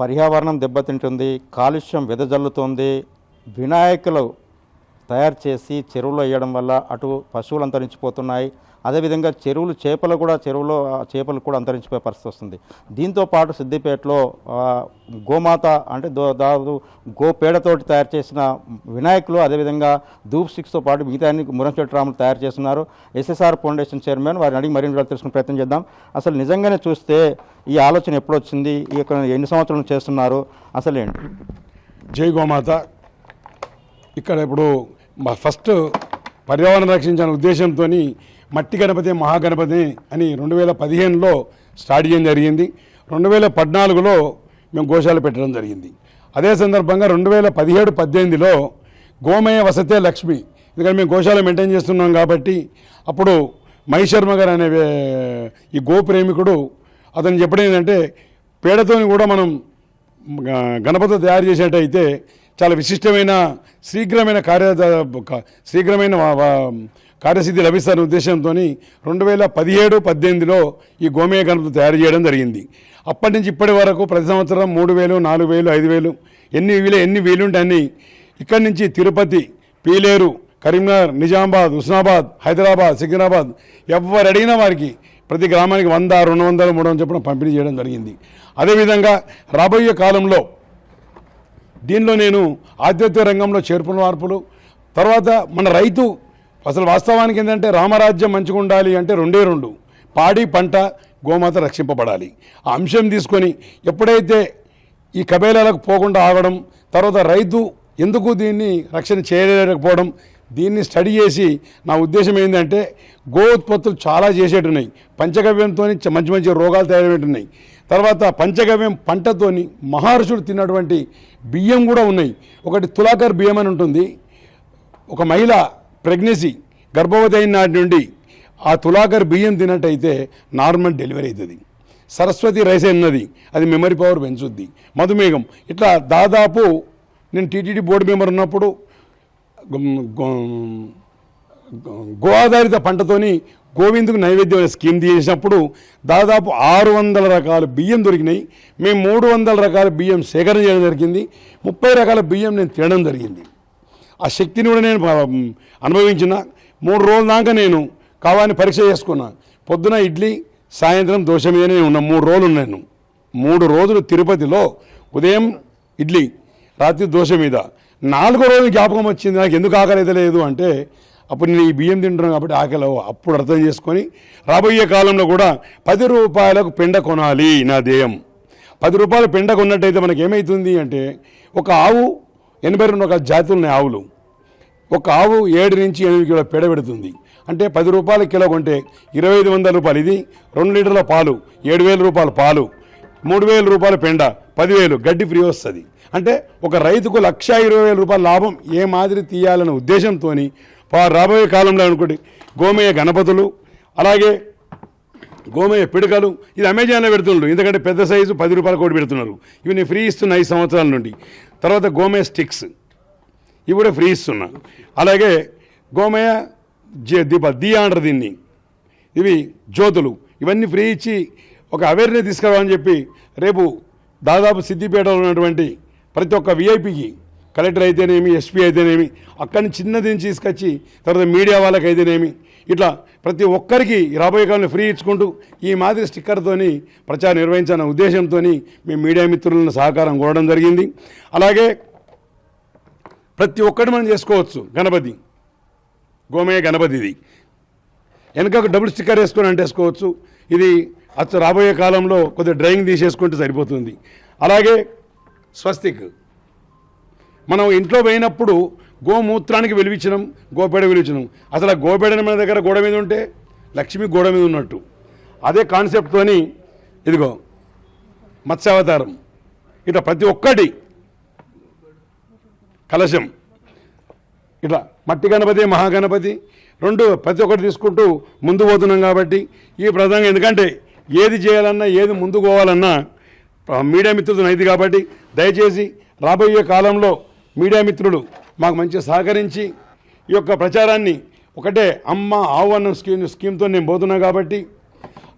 పర్యావరణం దెబ్బతింటుంది కాలుష్యం వెదజల్లుతోంది వినాయకులు తయారు చేసి చెరువులో వేయడం వల్ల అటు పశువులు అంతరించిపోతున్నాయి. అదేవిధంగా చెరువులు చేపలు కూడా చెరువులో చేపలు కూడా అంతరించిపోయే పరిస్థితి వస్తుంది. దీంతో పాటు సిద్దిపేటలో గోమాత అంటే దో దాదాపు గోపేడతోటి తయారు చేసిన వినాయకులు అదేవిధంగా ధూప్ స్టిక్స్తో పాటు మిగతా అన్ని రాములు తయారు చేస్తున్నారు. ఎస్ఎస్ఆర్ ఫౌండేషన్ చైర్మన్ వారిని అడిగి మరిన్ని తెలుసుకునే ప్రయత్నం చేద్దాం. అసలు నిజంగానే చూస్తే ఈ ఆలోచన ఎప్పుడు వచ్చింది ఈ యొక్క ఎన్ని సంవత్సరాలు చేస్తున్నారు? అసలు ఏంటి? జై గోమాత. ఇక్కడ ఇప్పుడు మా ఫస్ట్ పర్యావరణం రక్షించాలనే ఉద్దేశంతో మట్టి గణపతి మహాగణపతి అని రెండు వేల పదిహేనులో స్టార్ట్ చేయడం జరిగింది. రెండు వేల పద్నాలుగులో మేము గోశాల పెట్టడం జరిగింది. అదే సందర్భంగా రెండు వేల పదిహేడు పద్దెనిమిదిలో గోమయ వసతే లక్ష్మి ఎందుకంటే మేము గోశాల మెయింటైన్ చేస్తున్నాం కాబట్టి అప్పుడు మహేష్ గారు అనే ఈ గో ప్రేమికుడు అతను చెప్పడం ఏంటంటే పేడతోని కూడా మనం గణపతి తయారు చేసేటైతే చాలా విశిష్టమైన శీఘ్రమైన కార్య క- శీఘ్రమైన కార్యసిద్ధి లభిస్తారనే ఉద్దేశంతో రెండు వేల పదిహేడు పద్దెనిమిదిలో ఈ గోమేయ గణపతి తయారు చేయడం జరిగింది. అప్పటి నుంచి ఇప్పటి వరకు ప్రతి సంవత్సరం మూడు వేలు నాలుగు వేలు ఐదు వేలు ఎన్ని వీలు ఎన్ని వీలుంటే అన్ని ఇక్కడి నుంచి తిరుపతి పీలేరు కరీంనగర్ నిజామాబాద్ హుస్నాబాద్ హైదరాబాద్ సికింద్రాబాద్ ఎవరు అడిగినా వారికి ప్రతి గ్రామానికి వంద రెండు వందలు మూడు వందలు చొప్పున పంపిణీ చేయడం జరిగింది. అదేవిధంగా రాబోయే కాలంలో దీనిలో నేను ఆధ్యాత్మిక రంగంలో చేర్పుల మార్పులు తర్వాత మన రైతు అసలు వాస్తవానికి ఏంటంటే రామరాజ్యం మంచిగా ఉండాలి అంటే రెండే రెండు పాడి పంట గోమాత రక్షింపబడాలి. ఆ అంశం తీసుకొని ఎప్పుడైతే ఈ కబేలాలకు పోకుండా ఆగడం తర్వాత రైతు ఎందుకు దీన్ని రక్షణ చేయలేకపోవడం దీన్ని స్టడీ చేసి నా ఉద్దేశం ఏంటంటే గో ఉత్పత్తులు చాలా చేసేటున్నాయి. పంచగవ్యంతో మంచి మంచి రోగాలు తయారయ్యేటున్నాయి. తర్వాత పంచగవ్యం పంటతోని మహర్షుడు తిన్నటువంటి బియ్యం కూడా ఉన్నాయి. ఒకటి తులాకర్ బియ్యం అని ఉంటుంది. ఒక మహిళ ప్రెగ్నెన్సీ గర్భవతి అయిన నాటి నుండి ఆ తులాకర్ బియ్యం తిన్నట్టయితే నార్మల్ డెలివరీ అవుతుంది. సరస్వతి రైస్ అన్నది అది మెమరీ పవర్ పెంచుద్ది. మధుమేఘం ఇట్లా దాదాపు నేను టీటీడీ బోర్డు మెంబర్ ఉన్నప్పుడు గోవాధారిత గో ఆధారిత పంటతోని గోవిందుకు నైవేద్యం అనే స్కీమ్ తీసినప్పుడు దాదాపు ఆరు వందల రకాల బియ్యం దొరికినాయి. మేము మూడు వందల రకాల బియ్యం సేకరణ చేయడం జరిగింది. ముప్పై రకాల బియ్యం నేను తినడం జరిగింది. ఆ శక్తిని కూడా నేను అనుభవించిన. మూడు రోజుల దాకా నేను కావాలని పరీక్ష చేసుకున్నా. పొద్దున ఇడ్లీ సాయంత్రం దోశ మీదనే ఉన్నా. మూడు రోజులు ఉన్నాను. మూడు రోజులు తిరుపతిలో ఉదయం ఇడ్లీ రాత్రి దోశ మీద. నాలుగో రోజు జ్ఞాపకం వచ్చింది. నాకు ఎందుకు ఆకలి అయితే లేదు అంటే అప్పుడు నేను ఈ బియ్యం తింటున్నాను కాబట్టి ఆకలి అప్పుడు అర్థం చేసుకొని రాబోయే కాలంలో కూడా పది రూపాయలకు పెండ కొనాలి నా ధ్యేయం. పది రూపాయల పెండ కొన్నట్టయితే మనకి ఏమవుతుంది అంటే ఒక ఆవు ఎనభై రెండు ఒక జాతులు ఉన్నాయి ఆవులు. ఒక ఆవు ఏడు నుంచి ఎనిమిది కిలో పెడ పెడుతుంది. అంటే పది రూపాయల కిలో కొంటే ఇరవై ఐదు వందల రూపాయలు. ఇది రెండు లీటర్ల పాలు ఏడు వేల రూపాయల పాలు మూడు వేల రూపాయల పెండ పదివేలు గడ్డి ఫ్రీ వస్తుంది. అంటే ఒక రైతుకు లక్ష ఇరవై వేల రూపాయల లాభం ఏ మాదిరి తీయాలనే ఉద్దేశంతో రాబోయే కాలంలో అనుకోండి గోమయ్య గణపతులు అలాగే గోమయ్య పిడకలు ఇది అమెజాన్లో పెడుతున్నారు. ఎందుకంటే పెద్ద సైజు పది రూపాయల కోటి పెడుతున్నారు. ఇవి నేను ఫ్రీ ఇస్తున్నా ఐదు సంవత్సరాల నుండి. తర్వాత గోమయ స్టిక్స్. ఇవి కూడా ఫ్రీ ఇస్తున్నా. అలాగే గోమయ దీప దియా అంటారు దీన్ని. ఇవి జ్యోతులు. ఇవన్నీ ఫ్రీ ఇచ్చి ఒక అవేర్నెస్ తీసుకురావాలని చెప్పి రేపు దాదాపు సిద్దిపేటలో ఉన్నటువంటి ప్రతి ఒక్క విఐపికి కలెక్టర్ అయితేనేమి ఎస్పీ అయితేనేమి అక్కడి నుంచి చిన్నది నుంచి తీసుకొచ్చి తర్వాత మీడియా వాళ్ళకి అయితేనేమి ఇట్లా ప్రతి ఒక్కరికి రాబోయే కాలంలో ఫ్రీ ఇచ్చుకుంటూ ఈ మాదిరి స్టిక్కర్తోని ప్రచారం నిర్వహించాలన్న ఉద్దేశంతో మేము మీడియా మిత్రులను సహకారం కోరడం జరిగింది. అలాగే ప్రతి ఒక్కటి మనం చేసుకోవచ్చు గణపతి. గోమయ గణపతి ఇది. వెనక డబుల్ స్టిక్కర్ వేసుకొని అంటేసుకోవచ్చు. ఇది అచ్చ రాబోయే కాలంలో కొద్దిగా డ్రైవింగ్ తీసేసుకుంటే సరిపోతుంది. అలాగే స్వస్తిక్. మనం ఇంట్లో పోయినప్పుడు గోమూత్రానికి వెలిపించడం గోపేడ వెలిపించడం అసలు ఆ గోపేడని మన దగ్గర గోడ మీద ఉంటే లక్ష్మి గోడ మీద ఉన్నట్టు. అదే కాన్సెప్ట్తోని ఇదిగో మత్స్యావతారం. ఇట్లా ప్రతి ఒక్కటి కలశం. ఇట్లా మట్టి గణపతి మహాగణపతి రెండు ప్రతి ఒక్కటి తీసుకుంటూ ముందు పోతున్నాం కాబట్టి ఈ ప్రధానంగా ఎందుకంటే ఏది చేయాలన్నా ఏది ముందు పోవాలన్నా మీడియా మిత్రులు అయింది కాబట్టి దయచేసి రాబోయే కాలంలో మీడియా మిత్రులు మాకు మంచిగా సహకరించి ఈ యొక్క ప్రచారాన్ని ఒకటే అమ్మ ఆవు అన్న స్కీమ్ స్కీమ్తో నేను పోతున్నా కాబట్టి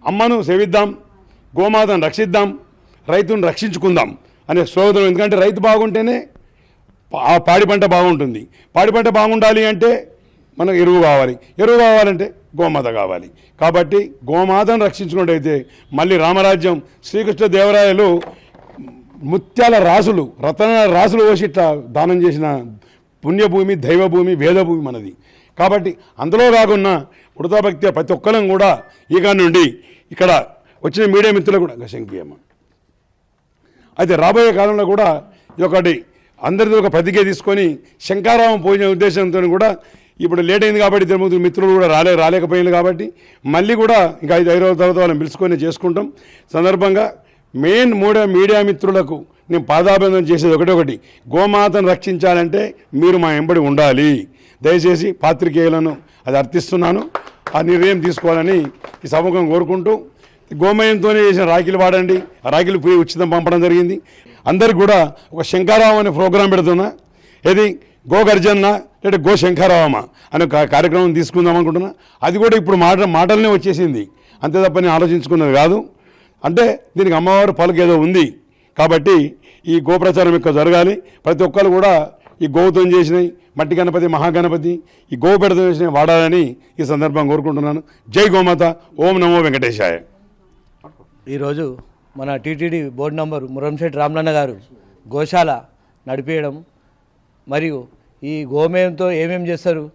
అమ్మను సేవిద్దాం గోమాతను రక్షిద్దాం రైతును రక్షించుకుందాం అనే సోదరం ఎందుకంటే రైతు బాగుంటేనే పా- ఆ పాడి పంట బాగుంటుంది. పాడి పంట బాగుండాలి అంటే మనకు ఎరువు కావాలి. ఎరువు కావాలంటే గోమాత కావాలి. కాబట్టి గోమాతను రక్షించుకున్నట్టయితే మళ్ళీ రామరాజ్యం శ్రీకృష్ణ దేవరాయలు ముత్యాల రాసులు రతనాల రాసులు పోసి ఇట్లా దానం చేసిన పుణ్యభూమి దైవభూమి వేదభూమి మనది. కాబట్టి అందులో కాకుండా ఉడతాభక్తి ప్రతి ఒక్కరం కూడా ఈగా నుండి ఇక్కడ వచ్చిన మీడియా మిత్రులు కూడా శంకీయమ్మ అయితే రాబోయే కాలంలో కూడా ఒకటి అందరిది ఒక ప్రతిజ్ఞ తీసుకొని శంకారావం పోయిన ఉద్దేశంతో కూడా ఇప్పుడు లేట్ అయింది కాబట్టి ఇద్దరు ముగ్గురు మిత్రులు కూడా రాలే రాలేకపోయింది కాబట్టి మళ్ళీ కూడా ఇంకా ఐదు ఐదు రోజుల తర్వాత వాళ్ళని పిలుచుకొని చేసుకుంటాం. సందర్భంగా మెయిన్ మూడో మీడియా మిత్రులకు నేను పాదాభివందనం చేసేది ఒకటి ఒకటి. గోమాతను రక్షించాలంటే మీరు మా ఎంబడి ఉండాలి. దయచేసి పాత్రికేయులను అది అర్థిస్తున్నాను. ఆ నిర్ణయం తీసుకోవాలని ఈ సముఖం కోరుకుంటూ గోమయంతోనే చేసిన రాఖీలు వాడండి. రాఖీలు పోయి ఉచితం పంపడం జరిగింది. అందరికి కూడా ఒక శంకారావు అనే ప్రోగ్రాం పెడుతున్నా. ఏది? గోగర్జన్న లేదా గో శంకారావమ్మ అనే ఒక కార్యక్రమం తీసుకుందాం అనుకుంటున్నా. అది కూడా ఇప్పుడు మాట మాటలనే వచ్చేసింది. అంతే తప్ప నేను ఆలోచించుకున్నది కాదు. అంటే దీనికి అమ్మవారు పలుకేదో ఏదో ఉంది. కాబట్టి ఈ గోప్రచారం యొక్క ఎక్కువ జరగాలి. ప్రతి ఒక్కరు కూడా ఈ గోవుతం చేసినవి మట్టి గణపతి మహాగణపతి ఈ గోవు పెడతో చేసినవి వాడాలని ఈ సందర్భంగా కోరుకుంటున్నాను. జై గోమాత. ఓం నమో వెంకటేశాయ. ఈరోజు మన TTD board member Muramshetty Ramalanna గారు గోశాల నడిపేయడం మరియు ఈ గోమయంతో ఏమేం చేస్తారు?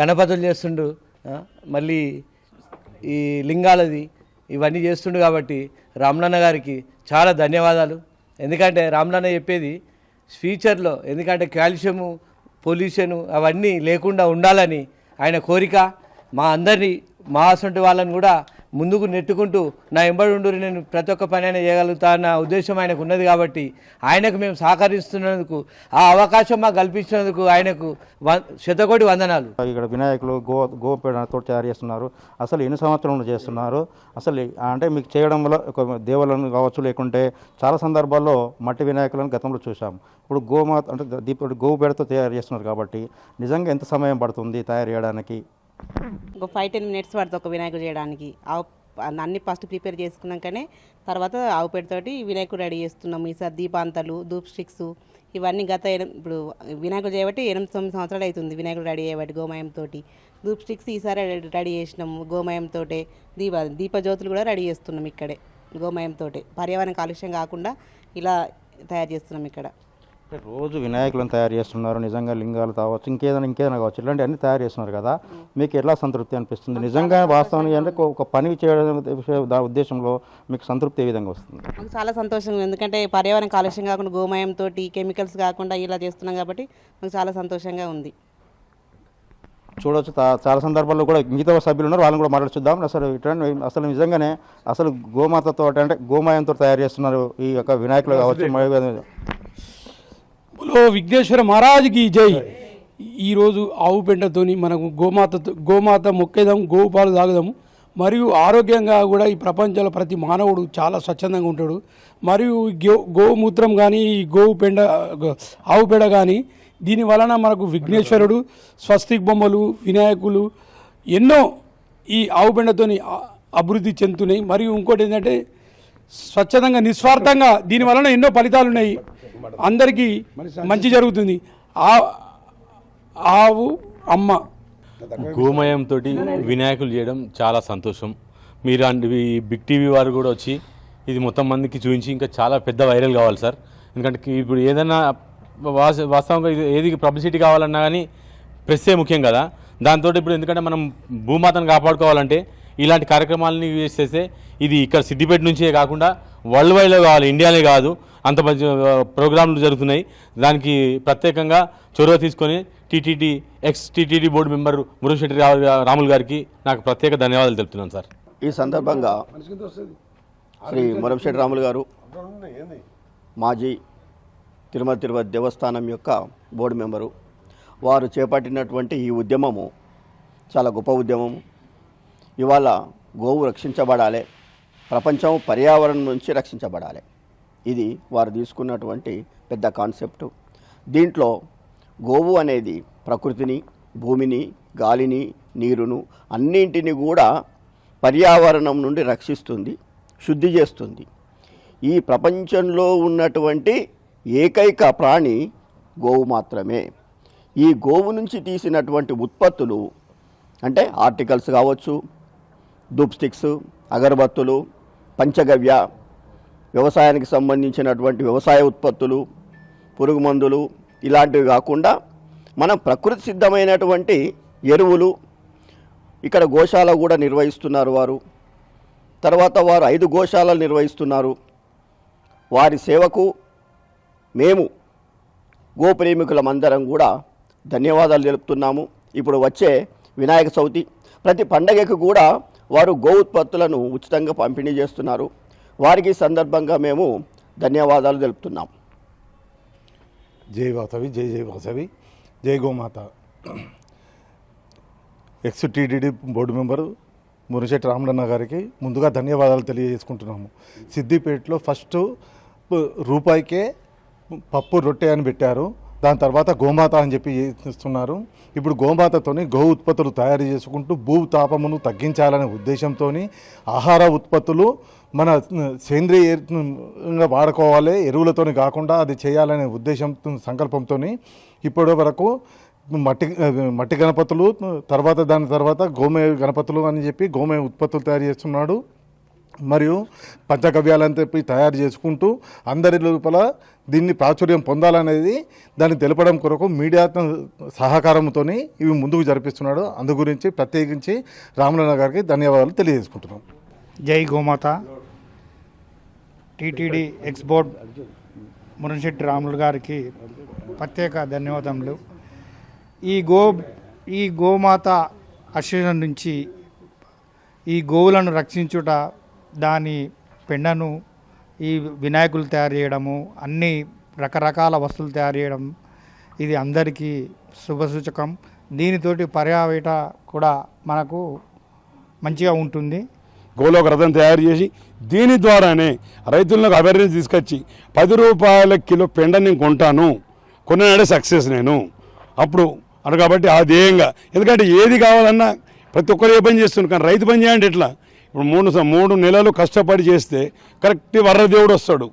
గణపతులు చేస్తుండు మళ్ళీ ఈ లింగాలది ఇవన్నీ చేస్తుండు కాబట్టి రామ్లన్న గారికి చాలా ధన్యవాదాలు. ఎందుకంటే రామ్లన్న చెప్పేది ఫ్యూచర్లో ఎందుకంటే కాల్షియము పొల్యూషను అవన్నీ లేకుండా ఉండాలని ఆయన కోరిక. మా అందరినీ మా అసంటి వాళ్ళని కూడా ముందుకు నెట్టుకుంటూ నా ఎంబడి ఉండు నేను ప్రతి ఒక్క పని అయినా చేయగలుగుతా అన్న ఉద్దేశం ఆయనకు ఉన్నది కాబట్టి ఆయనకు మేము సహకరిస్తున్నందుకు ఆ అవకాశం మాకు కల్పించినందుకు ఆయనకు వ శతకోటి వందనాలు. ఇక్కడ వినాయకులు గో గోపేడతో తయారు చేస్తున్నారు. అసలు ఎన్ని సంవత్సరాలు చేస్తున్నారు? అసలు అంటే మీకు చేయడం వల్ల దేవులను కావచ్చు లేకుంటే చాలా సందర్భాల్లో మట్టి వినాయకులను గతంలో చూసాం ఇప్పుడు గోమాత అంటే దీప గోపేడతో తయారు చేస్తున్నారు కాబట్టి నిజంగా ఎంత సమయం పడుతుంది తయారు చేయడానికి? ఒక ఫైవ్ టెన్ మినిట్స్ పడుతుంది ఒక వినాయకుడు చేయడానికి. ఆవు అన్ని ఫస్ట్ ప్రిపేర్ చేసుకున్నాకనే తర్వాత ఆవు పేడతోటి వినాయకుడు రెడీ చేస్తున్నాము. ఈసారి దీపాంతలు ధూప్ స్టిక్స్ ఇవన్నీ గత ఇప్పుడు వినాయకుడు చేయబట్టి ఎనిమిది తొమ్మిది సంవత్సరాలు అవుతుంది వినాయకుడు రెడీ చేయబట్టి గోమయంతో ధూప్ స్టిక్స్ ఈసారి రెడీ చేసినాము. గోమయంతో దీప దీపజ్యోతులు కూడా రెడీ చేస్తున్నాం ఇక్కడే గోమయంతో పర్యావరణ కాలుష్యం కాకుండా ఇలా తయారు చేస్తున్నాం ఇక్కడ. రోజు వినాయకులను తయారు చేస్తున్నారు నిజంగా లింగాలు కావచ్చు ఇంకేదైనా ఇంకేదైనా కావచ్చు ఇలాంటి అన్ని తయారు చేస్తున్నారు కదా. మీకు ఎట్లా సంతృప్తి అనిపిస్తుంది? నిజంగా వాస్తవానికి అంటే ఒక- పని చేయడం ఉద్దేశంలో మీకు సంతృప్తి ఏ విధంగా వస్తుంది? మాకు చాలా సంతోషంగా ఉంది. ఎందుకంటే పర్యావరణ కాలుష్యం కాకుండా గోమయంతో కెమికల్స్ కాకుండా ఇలా చేస్తున్నాం కాబట్టి మాకు చాలా సంతోషంగా ఉంది. చూడొచ్చు. తా- చాలా సందర్భాల్లో కూడా మిగతా సభ్యులు ఉన్నారు. వాళ్ళని కూడా మాట్లాడుచుద్దాం అసలు ఇటువంటి అసలు నిజంగానే అసలు గోమాతతో అంటే గోమాయంతో తయారు చేస్తున్నారు ఈ యొక్క వినాయకులు కావచ్చు బోలో విఘ్నేశ్వర మహారాజుకి జై. ఈరోజు ఆవు పెంటతోని మనకు గోమాత గోమాత మొక్కేదాం గోపాలు తాగుదాము. మరియు ఆరోగ్యంగా కూడా ఈ ప్రపంచంలో ప్రతి మానవుడు చాలా స్వచ్ఛందంగా ఉంటాడు. మరియు గో గోమూత్రం కానీ ఈ గోవు పెండ ఆవు పెడ కానీ దీని వలన మనకు విఘ్నేశ్వరుడు స్వస్తిక్ బొమ్మలు వినాయకులు ఎన్నో ఈ ఆవు పెండతోని అభివృద్ధి చెందుతున్నాయి. మరియు ఇంకోటి ఏంటంటే స్వచ్ఛందంగా నిస్వార్థంగా దీని వలన ఎన్నో ఫలితాలు ఉన్నాయి అందరికీ మంచి జరుగుతుంది. ఆ ఆవు అమ్మ. గోమయంతో వినాయకులు చేయడం చాలా సంతోషం. మీరు అండ్ ఈ బిగ్ టీవీ వారు కూడా వచ్చి ఇది మొత్తం మందికి చూపించి ఇంకా చాలా పెద్ద వైరల్ కావాలి సార్. ఎందుకంటే ఇప్పుడు ఏదైనా వాస్- వాస్తవంగా ఇది ఏది పబ్లిసిటీ కావాలన్నా కానీ ప్రెస్సే ముఖ్యం కదా. దాంతో ఇప్పుడు ఎందుకంటే మనం భూమాతను కాపాడుకోవాలంటే ఇలాంటి కార్యక్రమాలని యూజ్ చేస్తే ఇది ఇక్కడ సిద్దిపేట నుంచే కాకుండా వరల్డ్ వైడ్లో కావాలి ఇండియానే కాదు. అంత మంచి ప్రోగ్రాంలు జరుగుతున్నాయి. దానికి ప్రత్యేకంగా చొరవ తీసుకొని TTD ex TTD board member Murugashetty Ramulu గారికి నాకు ప్రత్యేక ధన్యవాదాలు తెలుపుతున్నాను సార్. ఈ సందర్భంగా శ్రీ మురంశెట్టి రాములు గారు మాజీ తిరుమల తిరుపతి దేవస్థానం యొక్క బోర్డు మెంబరు వారు చేపట్టినటువంటి ఈ ఉద్యమము చాలా గొప్ప ఉద్యమము. ఇవాళ గోవు రక్షించబడాలి ప్రపంచం పర్యావరణం నుంచి రక్షించబడాలి. ఇది వారు తీసుకున్నటువంటి పెద్ద కాన్సెప్టు. దీంట్లో గోవు అనేది ప్రకృతిని భూమిని గాలిని నీరును అన్నింటిని కూడా పర్యావరణం నుండి రక్షిస్తుంది శుద్ధి చేస్తుంది. ఈ ప్రపంచంలో ఉన్నటువంటి ఏకైక ప్రాణి గోవు మాత్రమే. ఈ గోవు నుంచి తీసినటువంటి ఉత్పత్తులు అంటే ఆర్టికల్స్ కావచ్చు ధూప్ స్టిక్స్ అగరబత్తులు పంచగవ్య వ్యవసాయానికి సంబంధించినటువంటి వ్యవసాయ ఉత్పత్తులు పురుగు మందులు ఇలాంటివి కాకుండా మనం ప్రకృతి సిద్ధమైనటువంటి ఎరువులు ఇక్కడ గోశాల కూడా నిర్వహిస్తున్నారు వారు. తర్వాత వారు ఐదు గోశాలలు నిర్వహిస్తున్నారు. వారి సేవకు మేము గోప్రేమికులమందరం కూడా ధన్యవాదాలు తెలుపుతున్నాము. ఇప్పుడు వచ్చే వినాయక చవితి. ప్రతి పండగకు కూడా వారు గో ఉత్పత్తులను ఉచితంగా పంపిణీ చేస్తున్నారు. వారికి సందర్భంగా మేము ధన్యవాదాలు తెలుపుతున్నాం. జై వాసవి జై జై వాసవి జై గోమాత. Ex TTD board member Murishetty Ramalanna గారికి ముందుగా ధన్యవాదాలు తెలియజేసుకుంటున్నాము. సిద్దిపేటలో ఫస్ట్ రూపాయికే పప్పు రొట్టె అని పెట్టారు. దాని తర్వాత గోమాత అని చెప్పి ఇస్తున్నారు ఇప్పుడు గోమాతతోని గో ఉత్పత్తులు తయారు చేసుకుంటూ భూ తాపమును తగ్గించాలనే ఉద్దేశంతో ఆహార ఉత్పత్తులు మన సేంద్రియంగా వాడుకోవాలి ఎరువులతోని కాకుండా అది చేయాలనే ఉద్దేశంతో సంకల్పంతో ఇప్పటి వరకు మట్టి మట్టి గణపతులు తర్వాత దాని తర్వాత గోమే గణపతులు అని చెప్పి గోమే ఉత్పత్తులు తయారు చేస్తున్నాడు. మరియు పంచగవ్యాలని చెప్పి తయారు చేసుకుంటూ అందరి లోపల దీన్ని ప్రాచుర్యం పొందాలనేది దాన్ని తెలపడం కొరకు మీడియా సహకారంతో ఇవి ముందుకు జరిపిస్తున్నాడు. అందు గురించి ప్రత్యేకించి రామలన్న గారికి ధన్యవాదాలు తెలియజేసుకుంటున్నాం. జై గోమాత. TTD ex board Muramshetty Ramulu గారికి ప్రత్యేక ధన్యవాదములు. ఈ గో ఈ గోమాత అశ్వం నుంచి ఈ గోవులను రక్షించుట దాని పెండను ఈ వినాయకులు తయారు చేయడము అన్ని రకరకాల వస్తువులు తయారు చేయడం ఇది అందరికీ శుభసూచకం. దీనితోటి పర్యావేట కూడా మనకు మంచిగా ఉంటుంది. గోలోక రథం తయారు చేసి దీని ద్వారానే రైతులకు అవేర్నెస్ తీసుకొచ్చి పది రూపాయల కిలో పెండ నేను కొంటాను. కొన్నాడే సక్సెస్ నేను. అప్పుడు అను కాబట్టి ఆ ధ్యేయంగా. ఎందుకంటే ఏది కావాలన్నా ప్రతి ఒక్కరు ఏ పని చేస్తున్నారు కానీ రైతు పని చేయండి ఎట్లా? ఇప్పుడు మూడు స- మూడు నెలలు కష్టపడి చేస్తే కరెక్ట్ వరదేవుడు వస్తాడు.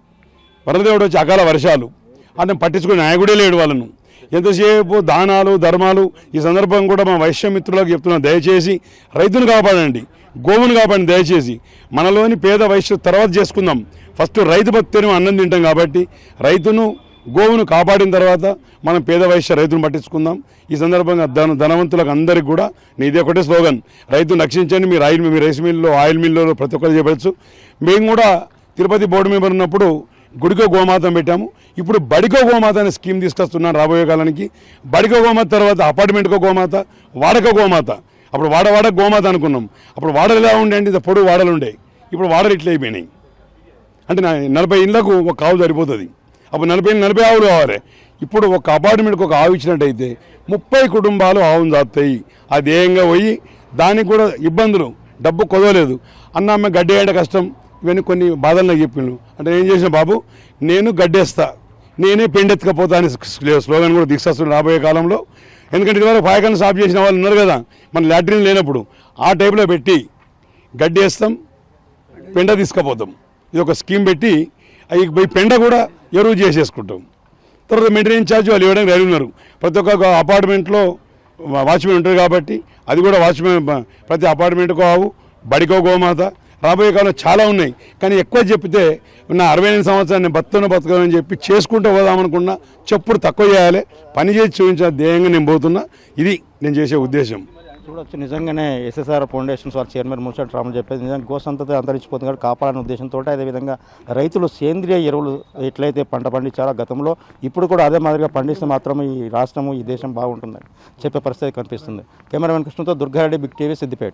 వరదేవుడు వచ్చి అకాల వర్షాలు. అతను పట్టించుకునే నాయకుడే లేడు వాళ్ళను. ఎంతసేపు దానాలు ధర్మాలు ఈ సందర్భం కూడా మా వైశ్యమిత్రులకు చెప్తున్నా చెప్తున్నాం దయచేసి రైతును కాపాడండి. గోవును కాబట్టి దయచేసి. మనలోని పేద వయస్సు తర్వాత చేసుకుందాం. ఫస్ట్ రైతు భక్తిని అన్నం తింటాం కాబట్టి రైతును గోవును కాపాడిన తర్వాత మనం పేద వైశ్య రైతును పట్టించుకుందాం. ఈ సందర్భంగా ధన ధనవంతులకు అందరికీ కూడా నీది ఒకటే స్లోగన్ రైతును రక్షించండి మీరు ఆయిల్ మీ రైస్ మిల్లు ఆయిల్ మిల్లులో ప్రతి ఒక్కరు చేయవచ్చు మేము కూడా తిరుపతి బోర్డు మెంబర్ ఉన్నప్పుడు గుడికో గోమాత పెట్టాము. ఇప్పుడు బడికో గోమాత అనే స్కీమ్ తీసుకొస్తున్నాను రాబోయే కాలానికి. బడికో గోమాత తర్వాత అపార్ట్మెంట్కో గోమాత వాడక గోమాత. అప్పుడు వాడ వాడ గోమాత అనుకున్నాం. అప్పుడు వాడలు ఎలా ఉండే అంటే పొడుగు వాడలు ఉండే. ఇప్పుడు వాడలు ఇట్లా అయిపోయినాయి. అంటే నా నలభై ఇళ్ళకు ఒక కావు సరిపోతుంది. అప్పుడు నలభై నలభై ఆవులు కావాలి. ఇప్పుడు ఒక అపార్ట్మెంట్కి ఒక ఆవు ఇచ్చినట్టయితే ముప్పై కుటుంబాలు ఆవును దాస్తాయి అది ధ్యేయంగా పోయి దానికి కూడా ఇబ్బందులు. డబ్బు కొదవలేదు. అన్న ఆమె గడ్డి వేయడం కష్టం. ఇవన్నీ కొన్ని బాధలు నాకు చెప్పిను అంటే ఏం చేసిన బాబు నేను గడ్డేస్తా. నేనే పెండెత్తుకపోతా అని స్లోగన్ కూడా తీసుకొస్తున్నాను రాబోయే కాలంలో. ఎందుకంటే ఇదివరకు పాయకాన్ని సాఫ్ చేసిన వాళ్ళు ఉన్నారు కదా మన లాట్రిన్ లేనప్పుడు. ఆ టైప్లో పెట్టి గడ్డి వేస్తాం పెండ తీసుకుపోతాం. ఇది ఒక స్కీమ్ పెట్టి అవి పోయి పెండ కూడా ఎరువు చేసేసుకుంటాం. తర్వాత మెయింటెనెన్స్ ఛార్జ్ వాళ్ళు ఇవ్వడానికి రెడీ ఉన్నారు. ప్రతి ఒక్క అపార్ట్మెంట్లో వాచ్మెన్ ఉంటారు కాబట్టి అది కూడా వాచ్మెన్ ప్రతి అపార్ట్మెంట్కో ఆవు బడికో గోమాత రాబోయే కాలంలో చాలా ఉన్నాయి. కానీ ఎక్కువ చెప్తే నా అరవై ఎనిమిది సంవత్సరాన్ని బతున్న బతకని చెప్పి చేసుకుంటూ పోదామనుకున్నా చెప్పుడు తక్కువ చేయాలి. పని చేసి చూపించిన ధ్యేయంగా నేను పోతున్నా. ఇది నేను చేసే ఉద్దేశం. చూడొచ్చు. నిజంగానే ఎస్ఎస్ఆర్ ఫౌండేషన్ వారి చైర్మన్ మున్సిపల్ రాములు చెప్పేది నిజంగా గోసంతతో అంతరించిపోతుంది కాబట్టి కాపాడాలనే ఉద్దేశంతో అదేవిధంగా రైతులు సేంద్రియ ఎరువులు ఎట్లయితే పంట పండించారో గతంలో ఇప్పుడు కూడా అదే మాదిరిగా పండిస్తే మాత్రం ఈ రాష్ట్రము ఈ దేశం బాగుంటుందని చెప్పే పరిస్థితి కనిపిస్తుంది. కెమెరామెన్ కృష్ణతో Durga Reddy big TV Siddipet.